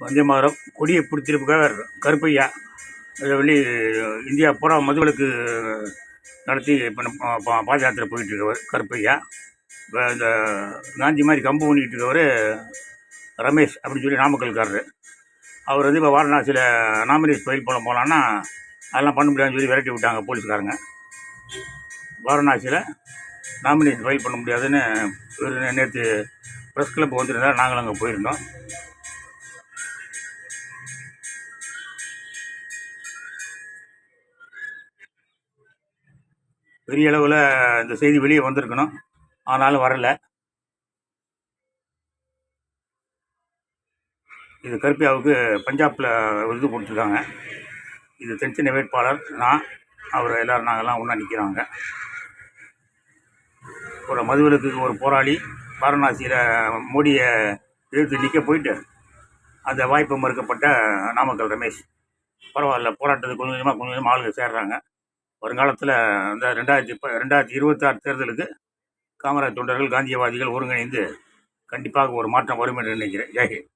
வந்தே மாதரம் கொடியை பிடித்திருப்புக்காக கருப்பையா இதை வந்து இந்தியா பூரா மதுவிலக்கு நடத்தி இப்போ நம்ம பா- பாத யாத்திரை போயிட்டு இருக்கவர் கருப்பையா. இப்போ இந்த காந்தி மாதிரி கம்பு பண்ணிக்கிட்டு இருக்கவர் ரமேஷ் அப்படின்னு சொல்லி நாமக்கல்காரர். அவர் வந்து இப்போ வாரணாசியில் நாமினேஷன் ஃபைல் பண்ண போகலான்னா அதெல்லாம் பண்ண முடியாதுன்னு சொல்லி விரட்டி விட்டாங்க போலீஸ்காரங்க. வாரணாசியில் நாமினேஷன் ஃபைல் பண்ண முடியாதுன்னு நேற்று ப்ரெஸ் கிளப் வந்திருந்தார். நாங்களும் அங்கே போயிருந்தோம். பெரிய அளவில் இந்த செய்தி வெளியே வந்திருக்கணும். ஆனாலும் வரலை. இது கருப்பியாவுக்கு பஞ்சாபில் விருது கொடுத்துருக்காங்க இது தென்சென்னை வேட்பாளர் நான் அவர் எல்லோரும் நாங்கள்லாம் ஒன்றா நிற்கிறாங்க ஒரு மதுவிலக்கு ஒரு போராளி வாரணாசியில் மோடியை எதிர்த்து நிற்க போயிட்டு அந்த வாய்ப்பு மறுக்கப்பட்ட நாமக்கல் ரமேஷ். பரவாயில்ல போராட்டத்துக்கு கொஞ்சம் கொஞ்சமாக கொஞ்சம் கொஞ்சமாக ஆளுங்க சேர்றாங்க. வருங்காலத்தில் அந்த ரெண்டாயிரத்தி இப்போ ரெண்டாயிரத்தி இருபத்தாறு தேர்தலுக்கு காமராஜ் தொண்டர்கள் காந்தியவாதிகள் ஒருங்கிணைந்து கண்டிப்பாக ஒரு மாற்றம் வரும் என்று நினைக்கிறேன். ஜெய்ஹிந்த்